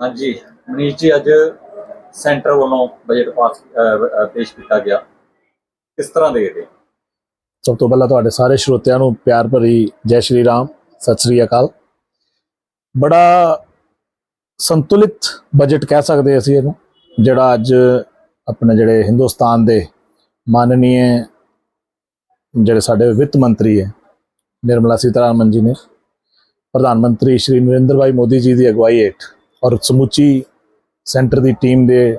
ਹਾਂਜੀ ਮਨੀਸ਼ ਜੀ ਅੱਜ ਸੈਂਟਰ ਵੱਲੋਂ ਬਜਟ ਪਾਸ ਅਹ, ਪੇਸ਼ ਕੀਤਾ ਗਿਆ। ਕਿਸ ਤਰ੍ਹਾਂ ਦੇਖਦੇ ਸਭ ਤੋਂ ਪਹਿਲਾਂ ਤੁਹਾਡੇ ਸਾਰੇ ਸਰੋਤਿਆਂ ਨੂੰ ਪਿਆਰ ਭਰੀ ਜੈ ਸ਼੍ਰੀ ਰਾਮ ਸਤਿ ਸ਼੍ਰੀ ਅਕਾਲ। ਬੜਾ ਸੰਤੁਲਿਤ ਬਜਟ ਕਹਿ ਸਕਦੇ ਅਸੀਂ ਇਹਨੂੰ ਜਿਹੜਾ ਅੱਜ ਆਪਣੇ ਜਿਹੜੇ ਹਿੰਦੁਸਤਾਨ ਦੇ ਮਾਨਨੀਏ ਜਿਹੜੇ ਸਾਡੇ ਵਿੱਤ ਮੰਤਰੀ ਹੈ ਨਿਰਮਲਾ ਸੀਤਾਰਾਮਨ ਜੀ ਨੇ ਪ੍ਰਧਾਨ ਮੰਤਰੀ ਸ਼੍ਰੀ ਨਰਿੰਦਰ ਭਾਈ ਮੋਦੀ ਜੀ ਦੀ ਅਗਵਾਈ ਹੇਠ ਔਰ ਸਮੁੱਚੀ ਸੈਂਟਰ ਦੀ ਟੀਮ ਦੇ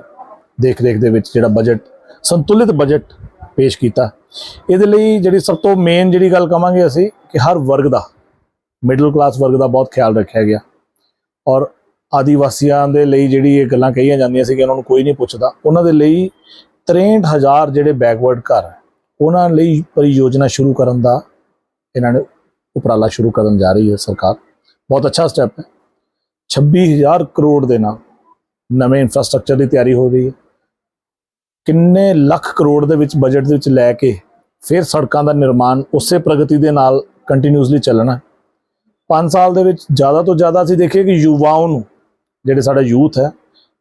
ਦੇਖ ਰੇਖ ਦੇ ਵਿੱਚ ਜਿਹੜਾ ਬਜਟ ਸੰਤੁਲਿਤ ਬਜਟ ਪੇਸ਼ ਕੀਤਾ। ਇਹਦੇ ਲਈ ਜਿਹੜੀ ਸਭ ਤੋਂ ਮੇਨ ਜਿਹੜੀ ਗੱਲ ਕਵਾਂਗੇ ਅਸੀਂ ਕਿ ਹਰ ਵਰਗ ਦਾ ਮਿਡਲ ਕਲਾਸ ਵਰਗ ਦਾ ਬਹੁਤ ਖਿਆਲ ਰੱਖਿਆ ਗਿਆ। ਔਰ ਆਦੀਵਾਸੀਆਂ ਦੇ ਲਈ ਜਿਹੜੀ ਇਹ ਗੱਲਾਂ ਕਹੀਆਂ ਜਾਂਦੀਆਂ ਸੀ ਕਿ ਉਹਨਾਂ ਨੂੰ ਕੋਈ ਨਹੀਂ ਪੁੱਛਦਾ, ਉਹਨਾਂ ਦੇ ਲਈ 63000 ਜਿਹੜੇ ਬੈਕਵਰਡ ਘਰ ਉਹਨਾਂ ਲਈ ਪਰਿਯੋਜਨਾ ਸ਼ੁਰੂ ਕਰਨ ਦਾ ਇਹਨਾਂ ਨੇ ਉਪਰਾਲਾ ਸ਼ੁਰੂ ਕਰਨ ਜਾ ਰਹੀ ਹੈ ਸਰਕਾਰ। ਬਹੁਤ ਅੱਛਾ ਸਟੈਪ ਹੈ। 26000 ਕਰੋੜ ਦੇ ਨਾਲ ਨਵੇਂ ਇਨਫਰਾਸਟ੍ਰਕਚਰ ਦੀ ਤਿਆਰੀ ਹੋ ਰਹੀ ਹੈ। ਕਿੰਨੇ ਲੱਖ ਕਰੋੜ ਦੇ ਵਿੱਚ ਬਜਟ ਦੇ ਵਿੱਚ ਲੈ ਕੇ ਫਿਰ ਸੜਕਾਂ ਦਾ ਨਿਰਮਾਣ ਉਸੇ ਪ੍ਰਗਤੀ ਦੇ ਨਾਲ ਕੰਟੀਨਿਊਸਲੀ ਚੱਲਣਾ 5 ਸਾਲ ਦੇ ਵਿੱਚ ਜ਼ਿਆਦਾ ਤੋਂ ਜ਼ਿਆਦਾ ਅਸੀਂ ਦੇਖੀਏ ਕਿ ਯੁਵਾओं ਨੂੰ, ਜਿਹੜੇ ਸਾਡਾ ਯੂਥ ਹੈ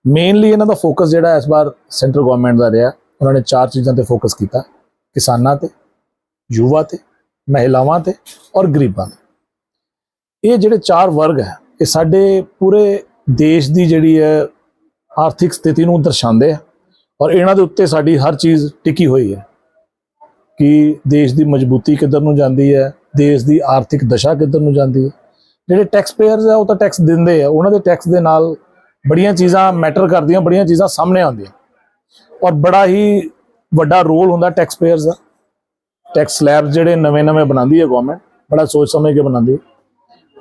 ਮੇਨਲੀ ਇਹਨਾਂ ਦਾ ਫੋਕਸ ਜਿਹੜਾ ਇਸ ਵਾਰ ਸੈਂਟਰ ਗਵਰਨਮੈਂਟ ਦਾ ਰਿਹਾ ਉਹਨਾਂ ਨੇ ਚਾਰ ਚੀਜ਼ਾਂ ਤੇ ਫੋਕਸ ਕੀਤਾ ਕਿਸਾਨਾਂ ਤੇ, ਯੁਵਾ ਤੇ, ਮਹਿਲਾਵਾਂ ਤੇ ਔਰ ਗਰੀਬਾਂ ਤੇ। ਇਹ ਜਿਹੜੇ ਚਾਰ ਵਰਗ ਹੈ ਇਹ ਸਾਡੇ ਪੂਰੇ ਦੇਸ਼ ਦੀ ਜਿਹੜੀ ਹੈ ਆਰਥਿਕ ਸਥਿਤੀ ਨੂੰ ਦਰਸਾਉਂਦੇ ਆ ਔਰ ਇਹਨਾਂ ਦੇ ਉੱਤੇ ਸਾਡੀ ਹਰ ਚੀਜ਼ ਟਿਕੀ ਹੋਈ ਹੈ ਕਿ ਦੇਸ਼ ਦੀ ਮਜ਼ਬੂਤੀ ਕਿੱਧਰ ਨੂੰ ਜਾਂਦੀ ਹੈ, ਦੇਸ਼ ਦੀ ਆਰਥਿਕ ਦਸ਼ਾ ਕਿੱਧਰ ਨੂੰ ਜਾਂਦੀ ਹੈ। ਜਿਹੜੇ ਟੈਕਸ ਪੇਅਰਸ ਆ, ਉਹ ਤਾਂ ਟੈਕਸ ਦਿੰਦੇ ਆ। ਉਹਨਾਂ ਦੇ ਟੈਕਸ ਦੇ ਨਾਲ ਬੜੀਆਂ ਚੀਜ਼ਾਂ ਮੈਟਰ ਕਰਦੀਆਂ, ਬੜੀਆਂ ਚੀਜ਼ਾਂ ਸਾਹਮਣੇ ਆਉਂਦੀਆਂ। ਔਰ ਬੜਾ ਹੀ ਵੱਡਾ ਰੋਲ ਹੁੰਦਾ ਟੈਕਸ ਪੇਅਰਸ ਦਾ। ਟੈਕਸ ਸਲੈਬ ਜਿਹੜੇ ਨਵੇਂ-ਨਵੇਂ ਬਣਾਉਂਦੀ ਹੈ ਗਵਰਨਮੈਂਟ ਬੜਾ ਸੋਚ ਸਮਝ ਕੇ ਬਣਾਉਂਦੀ ਹੈ।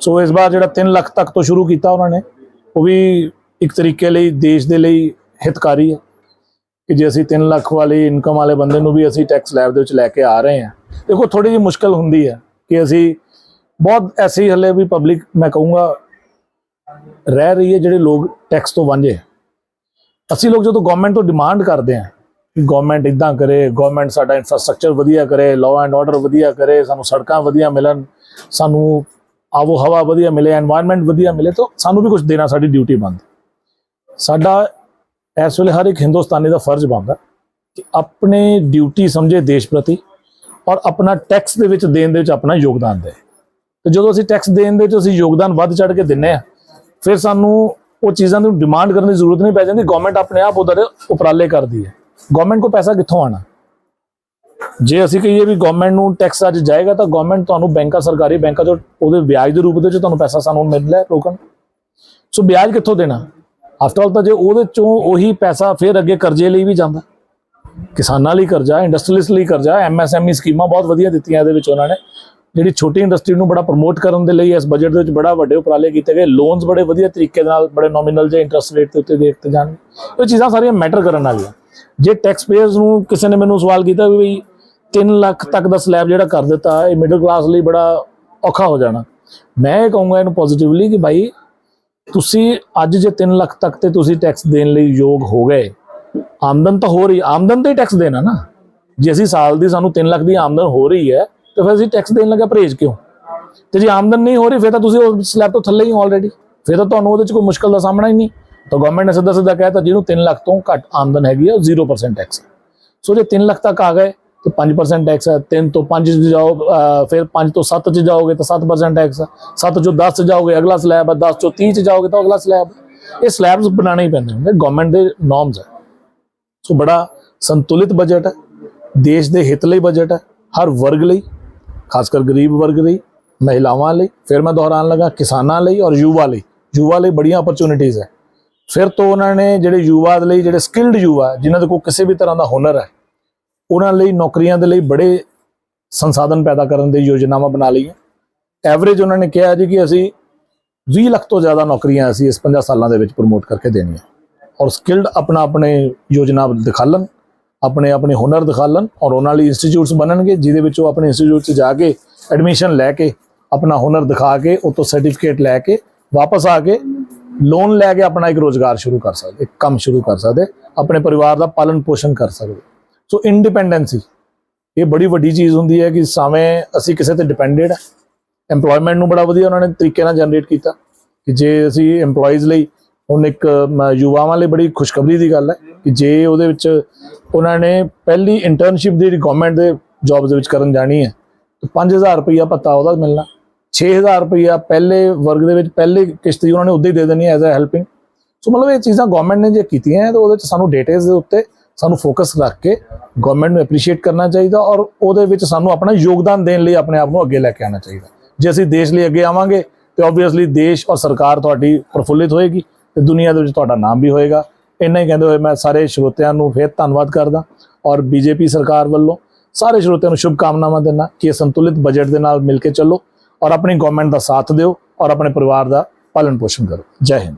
ਸੋ ਇਸ ਵਾਰ ਜਿਹੜਾ 3 ਲੱਖ ਤੱਕ ਤੋਂ ਸ਼ੁਰੂ ਕੀਤਾ ਉਹਨਾਂ ਨੇ, ਉਹ ਵੀ ਇੱਕ ਤਰੀਕੇ ਲਈ ਦੇਸ਼ ਦੇ ਲਈ ਹਿਤਕਾਰੀ ਹੈ ਕਿ ਜੇ ਅਸੀਂ 3 ਲੱਖ ਵਾਲੀ ਇਨਕਮ ਵਾਲੇ ਬੰਦੇ ਨੂੰ ਵੀ ਅਸੀਂ ਟੈਕਸ ਲੈਬ ਦੇ ਵਿੱਚ ਲੈ ਕੇ ਆ ਰਹੇ ਹਾਂ। ਦੇਖੋ ਥੋੜੀ ਜਿਹੀ ਮੁਸ਼ਕਲ ਹੁੰਦੀ ਹੈ ਕਿ ਅਸੀਂ ਬਹੁਤ ਐਸੀ ਹਲੇ ਵੀ ਪਬਲਿਕ ਮੈਂ ਕਹੂੰਗਾ, ਰਹਿ ਰਹੀ ਹੈ ਜਿਹੜੇ ਲੋਕ ਟੈਕਸ ਤੋਂ ਵਾਂਝੇ ਅਸੀਂ ਲੋਕ ਜਦੋਂ ਗਵਰਨਮੈਂਟ ਤੋਂ ਡਿਮਾਂਡ ਕਰਦੇ ਹਾਂ ਕਿ ਗਵਰਨਮੈਂਟ ਇਦਾਂ ਕਰੇ ਗਵਰਨਮੈਂਟ ਸਾਡਾ ਇਨਫਰਾਸਟ੍ਰਕਚਰ ਵਧੀਆ ਕਰੇ ਲਾਅ ਐਂਡ ਆਰਡਰ ਵਧੀਆ ਕਰੇ, ਸਾਨੂੰ ਸੜਕਾਂ ਵਧੀਆ ਮਿਲਣ, ਸਾਨੂੰ ਆਵੋ ਹਵਾ ਵਧੀਆ ਮਿਲੇ এনवायरमेंट ਵਧੀਆ ਮਿਲੇ, ਤਾਂ ਸਾਨੂੰ ਵੀ ਕੁਝ ਦੇਣਾ ਸਾਡੀ ਡਿਊਟੀ ਬੰਦ। ਸਾਡਾ ਇਸ ਵੇਲੇ ਹਰ ਇੱਕ ਹਿੰਦੁਸਤਾਨੀ ਦਾ ਫਰਜ਼ ਬਣਦਾ ਕਿ ਆਪਣੇ ਡਿਊਟੀ ਸਮਝੇ ਦੇਸ਼ ਪ੍ਰਤੀ ਔਰ ਆਪਣਾ ਟੈਕਸ ਦੇ ਵਿੱਚ ਦੇਣ ਦੇ ਵਿੱਚ ਆਪਣਾ ਯੋਗਦਾਨ ਦੇ। ਤੇ ਜਦੋਂ ਅਸੀਂ ਟੈਕਸ ਦੇਣ ਦੇ ਵਿੱਚ ਅਸੀਂ ਯੋਗਦਾਨ ਵੱਧ ਚੜ ਕੇ ਦਿੰਨੇ ਆ ਫਿਰ ਸਾਨੂੰ ਉਹ ਚੀਜ਼ਾਂ ਨੂੰ ਡਿਮਾਂਡ ਕਰਨ ਦੀ ਜ਼ਰੂਰਤ ਨਹੀਂ ਪੈ ਜਾਂਦੀ ਗਵਰਨਮੈਂਟ ਆਪਣੇ ਆਪ ਉਹਦੇ ਉਪਰਾਲੇ ਕਰਦੀ ਹੈ। ਗਵਰਨਮੈਂਟ ਕੋ ਪੈਸਾ ਕਿੱਥੋਂ ਆਣਾ ਜੇ ਅਸੀਂ ਕਹੀਏ ਵੀ ਗਵਰਨਮੈਂਟ ਨੂੰ ਟੈਕਸ ਅੱਜ ਜਾਏਗਾ, ਤਾਂ ਗਵਰਨਮੈਂਟ ਤੁਹਾਨੂੰ ਬੈਂਕਾਂ, ਸਰਕਾਰੀ ਬੈਂਕਾਂ ਚੋਂ ਉਹਦੇ ਵਿਆਜ ਦੇ ਰੂਪ ਦੇ ਵਿੱਚ ਤੁਹਾਨੂੰ ਪੈਸਾ ਸਾਨੂੰ ਮਿਲ ਰਿਹਾ ਰੋਕਣ ਸੋ ਵਿਆਜ ਕਿੱਥੋਂ ਦੇਣਾ? ਆਫਟਰ ਆਲ ਤਾਂ ਜੇ ਉਹਦੇ ਚੋਂ ਉਹੀ ਪੈਸਾ ਫਿਰ ਅੱਗੇ ਕਰਜ਼ੇ ਲਈ ਵੀ ਜਾਂਦਾ। ਕਿਸਾਨਾਂ ਲਈ ਕਰਜ਼ਾ ਇੰਡਸਟਰੀਲਿਸਟ ਲਈ ਕਰਜ਼ਾ ਐਮਐਸਐਮਈ ਸਕੀਮਾਂ ਬਹੁਤ ਵਧੀਆ ਦਿੱਤੀਆਂ ਇਹਦੇ ਵਿੱਚ ਉਹਨਾਂ ਨੇ। ਜਿਹੜੀ ਛੋਟੀ ਇੰਡਸਟਰੀ ਨੂੰ ਬੜਾ ਪ੍ਰਮੋਟ ਕਰਨ ਦੇ ਲਈ ਇਸ ਬਜਟ ਦੇ ਵਿੱਚ ਬੜਾ ਵੱਡੇ ਉਪਰਾਲੇ ਕੀਤੇ ਗਏ। ਲੋਨਸ ਬੜੇ ਵਧੀਆ ਤਰੀਕੇ ਨਾਲ, ਬੜੇ ਨੋਮੀਨਲ ਜੇ ਇੰਟਰਸਟ ਰੇਟ ਦੇ ਉੱਤੇ ਦੇ ਦਿੱਤੇ ਜਾਣ। ਇਹ ਚੀਜ਼ਾਂ ਸਾਰੀਆਂ ਮੈਟਰ ਕਰਨ ਵਾਲੀਆਂ। ਜੇ ਟੈਕਸ ਪੇਅਰਸ ਨੂੰ ਕਿਸੇ ਨੇ ਮੈਨੂੰ ਸਵਾਲ ਕੀਤਾ ਵੀ ਬਈ 3 ਲੱਖ ਤੱਕ ਦਾ ਸਲੈਬ ਜਿਹੜਾ ਕਰ ਦਿੱਤਾ, ਇਹ ਮਿਡਲ ਕਲਾਸ ਲਈ ਬੜਾ ਔਖਾ ਹੋ ਜਾਣਾ। ਮੈਂ ਇਹ ਕਹੂੰਗਾ ਇਹਨੂੰ ਪੋਜ਼ਿਟਿਵਲੀ ਕਿ ਭਾਈ ਤੁਸੀਂ ਅੱਜ ਜੇ 3 ਲੱਖ ਤੱਕ ਤੇ ਤੁਸੀਂ ਟੈਕਸ ਦੇਣ ਲਈ ਯੋਗ ਹੋ ਗਏ, ਆਮਦਨ ਤਾਂ ਹੋ ਰਹੀ, ਆਮਦਨ ਤੇ ਟੈਕਸ ਦੇਣਾ ਨਾ। ਜੇ ਅਸੀਂ ਸਾਲ ਦੀ ਸਾਨੂੰ 3 ਲੱਖ ਦੀ ਆਮਦਨ ਹੋ ਰਹੀ ਹੈ, ਤਾਂ ਫਿਰ ਅਸੀਂ ਟੈਕਸ ਦੇਣ ਲੱਗਾ ਪਰਹੇਜ ਕਿਉਂ? ਤੇ ਜੇ ਆਮਦਨ ਨਹੀਂ ਹੋ ਰਹੀ, ਫਿਰ ਤਾਂ ਤੁਸੀਂ ਉਸ ਸਲੈਬ ਤੋਂ ਥੱਲੇ ਹੀ ਆਲਰੇਡੀ ਫਿਰ ਤਾਂ ਤੁਹਾਨੂੰ ਉਹਦੇ 'ਚ ਕੋਈ ਮੁਸ਼ਕਲ ਦਾ ਸਾਹਮਣਾ ਹੀ ਨਹੀਂ। ਤਾਂ ਗਵਰਨਮੈਂਟ ਨੇ ਸਿੱਧਾ ਸਿੱਧਾ ਕਹਿਤਾ ਜਿਹਨੂੰ 3 ਲੱਖ ਤੋਂ ਘੱਟ ਆਮਦਨ ਹੈਗੀ ਹੈ ਉਹ 0% ਟੈਕਸ ਸੋ ਜੇ 3 ਲੱਖ ਤੱਕ ਆ ਗਏ ਤੇ 5% ਟੈਕਸ ਹੈ 3 ਤੋਂ 5 ਚ ਜਾਓ ਫਿਰ 5 ਤੋਂ 7 ਚ ਜਾਓਗੇ ਤਾਂ 7% ਟੈਕਸ ਹੈ। 7 ਚੋਂ 10 ਚ ਜਾਓਗੇ, ਅਗਲਾ ਸਲੈਬ ਹੈ 10 ਚੋਂ 30 ਚ ਜਾਓਗੇ ਤਾਂ ਅਗਲਾ ਸਲੈਬ ਇਹ ਸਲੈਬਸ ਬਣਾਉਣੇ ਹੀ ਪੈਂਦੇ ਹੁੰਦੇ ਗਵਰਨਮੈਂਟ ਦੇ ਨੋਰਮਸ ਹੈ। ਸੋ ਬੜਾ ਸੰਤੁਲਿਤ ਬਜਟ ਹੈ, ਦੇਸ਼ ਦੇ ਹਿੱਤ ਲਈ ਬਜਟ ਹੈ, ਹਰ ਵਰਗ ਲਈ, ਖਾਸ ਕਰ ਗਰੀਬ ਵਰਗ ਲਈ, ਮਹਿਲਾਵਾਂ ਲਈ, ਫਿਰ ਮੈਂ ਦੁਹਰਾਉਣ ਲੱਗਾ ਕਿਸਾਨਾਂ ਲਈ ਔਰ ਯੁਵਾ ਲਈ। ਯੁਵਾ ਲਈ ਬੜੀਆਂ ਅਪਰਚੂਨਿਟੀਆਂ ਹੈ। ਫਿਰ ਤੋਂ ਉਹਨਾਂ ਨੇ ਜਿਹੜੇ ਯੁਵਾ ਦੇ ਲਈ, ਜਿਹੜੇ ਸਕਿਲਡ ਯੁਵਾ, ਜਿਨ੍ਹਾਂ ਦੇ ਕੋਲ ਕਿਸੇ ਵੀ ਤਰ੍ਹਾਂ ਦਾ ਹੁਨਰ ਹੈ ਉਹਨਾਂ ਲਈ ਨੌਕਰੀਆਂ ਦੇ ਲਈ ਬੜੇ ਸੰਸਾਧਨ ਪੈਦਾ ਕਰਨ ਦੀ ਯੋਜਨਾਵਾਂ ਬਣਾ ਲਈਆਂ। ਐਵਰੇਜ ਉਹਨਾਂ ਨੇ ਕਿਹਾ ਜੀ ਕਿ ਅਸੀਂ 20 ਲੱਖ ਤੋਂ ਜ਼ਿਆਦਾ ਨੌਕਰੀਆਂ ਅਸੀਂ ਇਸ 50 ਸਾਲਾਂ ਦੇ ਵਿੱਚ ਪ੍ਰਮੋਟ ਕਰਕੇ ਦੇਣੀਆਂ। ਔਰ ਸਕਿਲਡ ਆਪਣਾ ਆਪਣੇ ਯੋਜਨਾ ਦਿਖਾਲਣ ਆਪਣੇ ਆਪਣੇ ਹੁਨਰ ਦਿਖਾਲਣ ਔਰ ਉਹਨਾਂ ਲਈ ਇੰਸਟੀਚਿਊਟਸ ਬਣਨਗੇ, ਜਿਹਦੇ ਵਿੱਚ ਉਹ ਆਪਣੇ ਇੰਸਟੀਚਿਊਟ 'ਚ ਜਾ ਕੇ ਐਡਮਿਸ਼ਨ ਲੈ ਕੇ, ਆਪਣਾ ਹੁਨਰ ਦਿਖਾ ਕੇ ਉਤੋਂ ਸਰਟੀਫਿਕੇਟ ਲੈ ਕੇ, ਵਾਪਸ ਆ ਕੇ ਲੋਨ ਲੈ ਕੇ ਆਪਣਾ ਇੱਕ ਰੋਜ਼ਗਾਰ ਸ਼ੁਰੂ ਕਰ ਸਕਦੇ, ਇੱਕ ਕੰਮ ਸ਼ੁਰੂ ਕਰ ਸਕਦੇ, ਆਪਣੇ ਪਰਿਵਾਰ ਦਾ ਪਾਲਣ ਪੋਸ਼ਣ ਕਰ ਸਕਦੇ। ਸੋ। ਇੰਡੀਪੈਂਡੈਂਸੀ ਇਹ ਬੜੀ ਵੱਡੀ ਚੀਜ਼ ਹੁੰਦੀ ਹੈ ਕਿ ਸਾਵੇਂ ਅਸੀਂ ਕਿਸੇ ਤੇ ਡਿਪੈਂਡਡ ਹੈ। EMPLOYMENT ਨੂੰ ਬੜਾ ਵਧੀਆ ਉਹਨਾਂ ਨੇ ਤਰੀਕੇ ਨਾਲ ਜਨਰੇਟ ਕੀਤਾ ਕਿ ਜੇ ਅਸੀਂ EMPLOYEES ਲਈ ਹੁਣ ਇੱਕ ਮ- ਯੁਵਾਵਾਂ ਲਈ ਬੜੀ ਖੁਸ਼ਖਬਰੀ ਦੀ ਗੱਲ ਹੈ ਕਿ ਜੇ ਉਹਦੇ ਵਿੱਚ ਉਹਨਾਂ ਨੇ ਪਹਿਲੀ ਇੰਟਰਨਸ਼ਿਪ ਦੀ ਗਵਰਨਮੈਂਟ ਦੇ ਜੌਬ ਦੇ ਵਿੱਚ ਕਰਨ ਜਾਣੀ ਹੈ, ਤਾਂ 5000 ਰੁਪਈਆ ਭੱਤਾ ਉਹਦਾ ਮਿਲਣਾ। 6000 ਰੁਪਈਆ ਪਹਿਲੇ ਵਰਗ ਦੇ ਵਿੱਚ ਪਹਿਲੇ ਕਿਸ਼ਤ ਉਹਨਾਂ ਨੇ ਉਦੋਂ ਹੀ ਦੇ ਦੇਣੀ ਐਜ਼ ਅ ਹੈਲਪਿੰਗ ਸੋ ਮਤਲਬ ਇਹ ਚੀਜ਼ਾਂ ਗਵਰਨਮੈਂਟ ਨੇ ਜੇ ਕੀਤੀਆਂ ਹੈ ਤਾਂ ਉਹਦੇ ਵਿੱਚ ਸਾਨੂੰ ਡੇਟਾਸ ਦੇ ਉੱਤੇ ਸਾਨੂੰ ਫੋਕਸ ਰੱਖ ਕੇ ਗਵਰਨਮੈਂਟ ਨੂੰ ਐਪਰੀਸ਼ੀਏਟ ਕਰਨਾ ਚਾਹੀਦਾ ਔਰ ਉਹਦੇ ਵਿੱਚ ਸਾਨੂੰ ਆਪਣਾ ਯੋਗਦਾਨ ਦੇਣ ਲਈ ਆਪਣੇ ਆਪ ਨੂੰ ਅੱਗੇ ਲੈ ਕੇ ਆਉਣਾ ਚਾਹੀਦਾ। ਜੇ ਅਸੀਂ ਦੇਸ਼ ਲਈ ਅੱਗੇ ਆਵਾਂਗੇ, ਤੇ ਆਬਵੀਅਸਲੀ ਦੇਸ਼ ਔਰ ਸਰਕਾਰ ਤੁਹਾਡੀ ਪ੍ਰਫੁੱਲਿਤ ਹੋਏਗੀ ਤੇ ਦੁਨੀਆ ਦੇ ਵਿੱਚ ਤੁਹਾਡਾ ਨਾਮ ਵੀ ਹੋਏਗਾ। ਇੰਨਾ ਹੀ ਕਹਿੰਦੇ ਹੋਏ ਮੈਂ ਸਾਰੇ ਸਰੋਤਿਆਂ ਨੂੰ ਫਿਰ ਧੰਨਵਾਦ ਕਰਦਾ ਔਰ ਬੀਜੇਪੀ ਸਰਕਾਰ ਵੱਲੋਂ ਸਾਰੇ ਸਰੋਤਿਆਂ ਨੂੰ ਸ਼ੁਭ ਕਾਮਨਾਵਾਂ ਦਿੰਦਾ ਕਿ ਇਹ ਸੰਤੁਲਿਤ ਬਜਟ ਦੇ ਨਾਲ ਮਿਲ ਕੇ ਚੱਲੋ ਔਰ ਆਪਣੀ ਗਵਰਨਮੈਂਟ ਦਾ ਸਾਥ ਦਿਓ ਔਰ ਆਪਣੇ ਪਰਿਵਾਰ ਦਾ ਪਾਲਣ ਪੋਸ਼ਣ ਕਰੋ। ਜੈ ਹਿੰਦ।